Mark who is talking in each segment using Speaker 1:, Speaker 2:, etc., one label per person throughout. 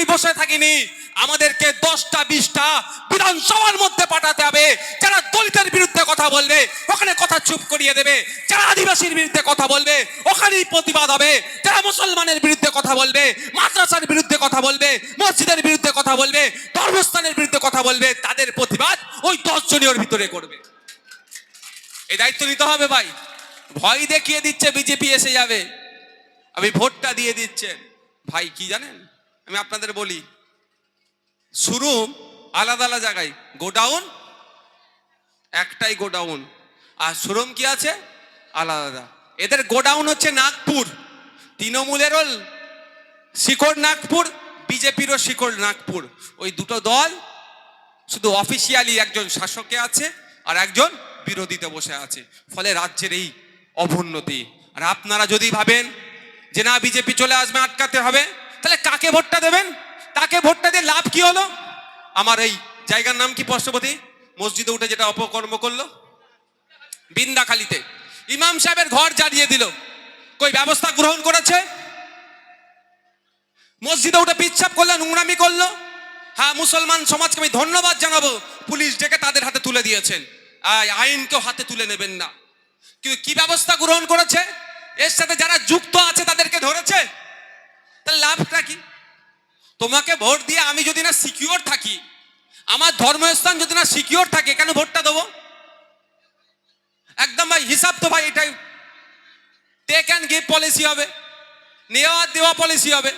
Speaker 1: আমি বসে থাকিনি। আমাদেরকে দশটা, বিশটা বিধানসভার মধ্যে পাঠাতে হবে। যারা দলিতের বিরুদ্ধে কথা বলবে, ওখানে কথা চুপ করিয়ে দেবে। যারা আদিবাসীর বিরুদ্ধে কথা বলবে, ওখানেই প্রতিবাদ হবে। যারা মুসলমানের বিরুদ্ধে কথা বলবে, মাদ্রাসার বিরুদ্ধে কথা বলবে, মসজিদের বিরুদ্ধে কথা বলবে, ধর্মস্থানের বিরুদ্ধে কথা বলবে, তাদের প্রতিবাদ ওই দশ ভিতরে করবে। এই দায়িত্ব নিতে হবে ভাই। ভয় দেখিয়ে দিচ্ছে, বিজেপি এসে যাবে। আমি ভোটটা দিয়ে দিচ্ছেন। ভাই, কি জানেন? আমি আপনাদের বলি শুরু আলাদা আলাদা জায়গায়, গোডাউন, একটাই গোডাউন। আর শোরুম কি আছে? আলাদা এদের গোডাউন হচ্ছে নাগপুর, তৃণমূলেরও শিকড় নাগপুর, বিজেপিরও শিকড় নাগপুর। ওই দুটো দল শুধু অফিসিয়ালি একজন শাসকে আছে আর একজন বিরোধীতে বসে আছে। ফলে রাজ্যের এই অভুন্নতি আর আপনারা যদি ভাবেন যে না, বিজেপি চলে আসবে, আটকাতে হবে কাকে ভোটটা দেবেন? তাকে ভোটটা দিয়ে লাভ কি হলো? আমার এই জায়গার নাম কি পশ্চপতি? মসজিদে উঠে যেটা অপকর্ম করল? বিন্দাখালিতে। ইমাম সাহেবের ঘর জ্বালিয়ে দিল। কই, ব্যবস্থা গ্রহণ করেছে? মসজিদে উঠে পিচ্ছাপ করল, নোংরামি করল? হ্যাঁ মুসলমান সমাজকে আমি ধন্যবাদ জানাব। পুলিশ ডেকে তাদের হাতে তুলে দিয়েছেন। আইনকেও হাতে তুলে নেবেন না। কিন্তু কি ব্যবস্থা গ্রহণ করেছে? এর সাথে যারা যুক্ত আছে তাদেরকে ধরেছে? তাহলে লাভটা কি? তোমাকে ভোট দিয়ে আমি যদি না সিকিউর থাকি, আমার ধর্মস্থান যদি না সিকিউর থাকে, কেন ভোটটা দেবো? একদম ভাই, হিসাব তো ভাই এটাই। টেক অ্যান্ড গিভ পলিসি হবে। নেওয়া দেওয়া পলিসি হবে।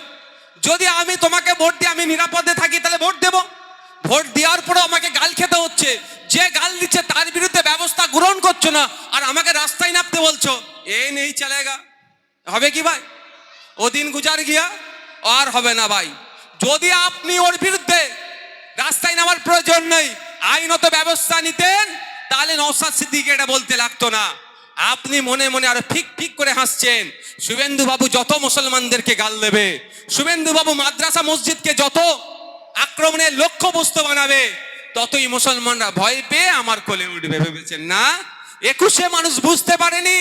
Speaker 1: যদি আমি তোমাকে ভোট দিয়ে আমি নিরাপদে থাকি, তাহলে ভোট দেব। ভোট দেওয়ার পরেও আমাকে গাল খেতে হচ্ছে। যে গাল দিচ্ছে, তার বিরুদ্ধে ব্যবস্থা গ্রহণ করছ না, আর আমাকে রাস্তায় নামতে বলছো, এ নেই, চলেগা। হবে কি ভাই? ও দিন গুজার গিয়া, আর হবে না ভাই। যদি আপনি ওর বিরুদ্ধে রাস্তায় নামার প্রয়োজন নেই, আইনত ব্যবস্থা নিতেন, তাহলে নৌসাদ সিদ্দিকে এটা বলতে লাগতো না। আপনি মনে মনে আরও ফিক ফিক করে হাসছেন। শুভেন্দু বাবু যত মুসলমানদেরকে গাল দেবে, শুভেন্দু বাবু মাদ্রাসা মসজিদকে যত আক্রমণের লক্ষ্য বস্তু বানাবে, ততই মুসলমানরা ভয় পেয়ে আমার কোলে উঠবে, ভেবেছেন না? একুশে মানুষ বুঝতে পারেনি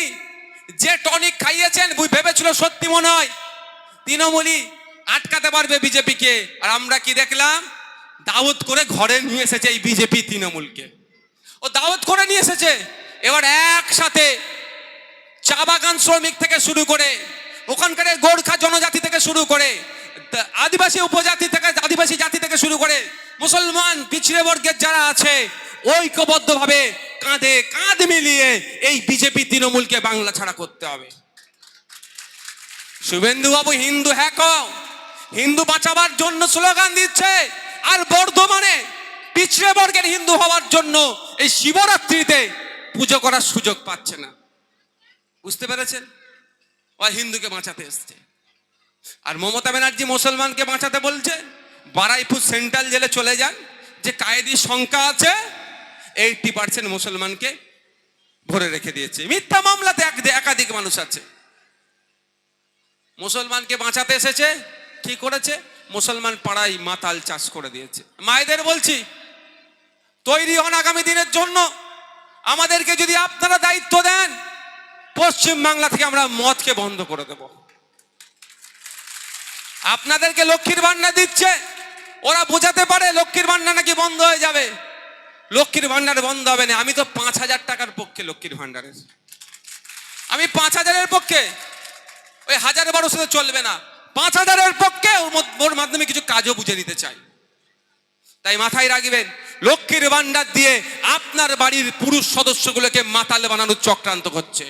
Speaker 1: যে টনিক খাইয়েছেন, ভেবেছিল সত্যি মনে হয়। তৃণমূলই আটকাতে পারবে বিজেপিকে। আর আমরা কি দেখলাম? দাওয়াত করে ঘরে নিয়ে এসেছে এই বিজেপি তৃণমূলকে। ও দাওয়াত করে নিয়ে এসেছে। এবার একসাথে চা বাগান শ্রমিক থেকে শুরু করে, ওখানকার গোর্খা জনজাতি থেকে শুরু করে আদিবাসী উপজাতি থেকে, আদিবাসী জাতি থেকে শুরু করে, মুসলমান পিছিয়ে বর্গের যারা আছে, ঐক্যবদ্ধভাবে কাঁধে কাঁধ মিলিয়ে এই বিজেপি তৃণমূলকে বাংলা ছাড়া করতে হবে। শুভেন্দু বাবু হিন্দু হ্যাক হিন্দু বাঁচাবার জন্য স্লোগান দিচ্ছে। আর বর্ধমানে পিছড়ে বর্গের হিন্দু হওয়ার জন্য এই শিবরাত্রিতে পুজো করার সুযোগ পাচ্ছে না। বুঝতে পেরেছেন? ও হিন্দুকে বাঁচাতে এসছে। আর মমতা ব্যানার্জি মুসলমানকে বাঁচাতে বলছে, বারাইপুর সেন্ট্রাল জেলে চলে যান, যে কায়েদির সংখ্যা আছে এইটটি পার্সেন্ট মুসলমানকে ভরে রেখে দিয়েছে। মিথ্যা মামলাতে এক- একাধিক মানুষ আছে। মুসলমানকে বাঁচাতে এসেছে কি করেছে? মুসলমান পাড়ায় মাতাল চাষ করে দিয়েছে। মায়েদের বলছি, তৈরি হন আগামী দিনের জন্য। আমাদেরকে যদি আপনারা দায়িত্ব দেন, পশ্চিম বাংলা থেকে আমরা মদকে বন্ধ করে দেব। আপনাদেরকে লক্ষ্মীর ভান্ডার দিচ্ছে, ওরা বোঝাতে পারে লক্ষ্মীর ভান্ডার নাকি বন্ধ হয়ে যাবে। লক্ষ্মীর ভান্ডার বন্ধ হবে না, আমি তো পাঁচ হাজার টাকার পক্ষে লক্ষ্মীর ভান্ডারের আমি পাঁচ হাজারের পক্ষে, ওই হাজার বারোশো চলবে না। পাঁচ হাজারের পক্ষে ওর মাধ্যমে কিছু কাজও বুঝে নিতে চাই। তাই মাথায় রাখবেন, লক্ষ্মীর ভান্ডার দিয়ে আপনার বাড়ির পুরুষ সদস্যগুলোকে মাতাল বানানোর চক্রান্ত করছে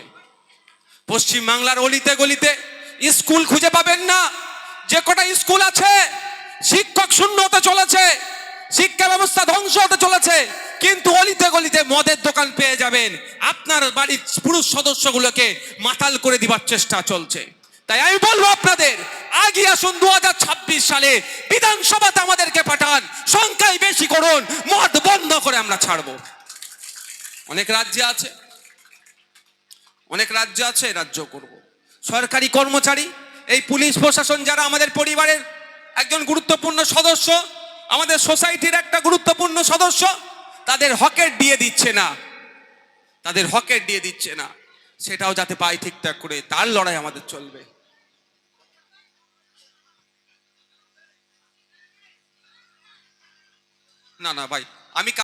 Speaker 1: পশ্চিম বাংলার অলিতে গলিতে স্কুল খুঁজে পাবেন না। যে কটা স্কুল আছে, শিক্ষক শূন্য হতে চলেছে, শিক্ষা ব্যবস্থা ধ্বংস হতে চলেছে, কিন্তু অলিতে গলিতে মদের দোকান পেয়ে যাবেন। আপনার বাড়ির পুরুষ সদস্যগুলোকে মাতাল করে দিবার চেষ্টা চলছে। তাই আমি বলব আপনাদের আগে আসুন দু হাজার ছাব্বিশ সালে বিধানসভাতে আমাদেরকে পাঠান, সংখ্যায় বেশি করুন মদ বন্ধ করে আমরা ছাড়বো। অনেক রাজ্যে আছে, অনেক রাজ্য আছে রাজ্য করব। সরকারি কর্মচারী, এই পুলিশ প্রশাসন যারা আমাদের পরিবারের একজন গুরুত্বপূর্ণ সদস্য, আমাদের সোসাইটির একটা গুরুত্বপূর্ণ সদস্য, তাদের হকের দিয়ে দিচ্ছে না। তাদের হকের দিয়ে দিচ্ছে না। সেটাও যাতে পায় ঠিকঠাক করে, তার লড়াই আমাদের চলবে। না না ভাই আমি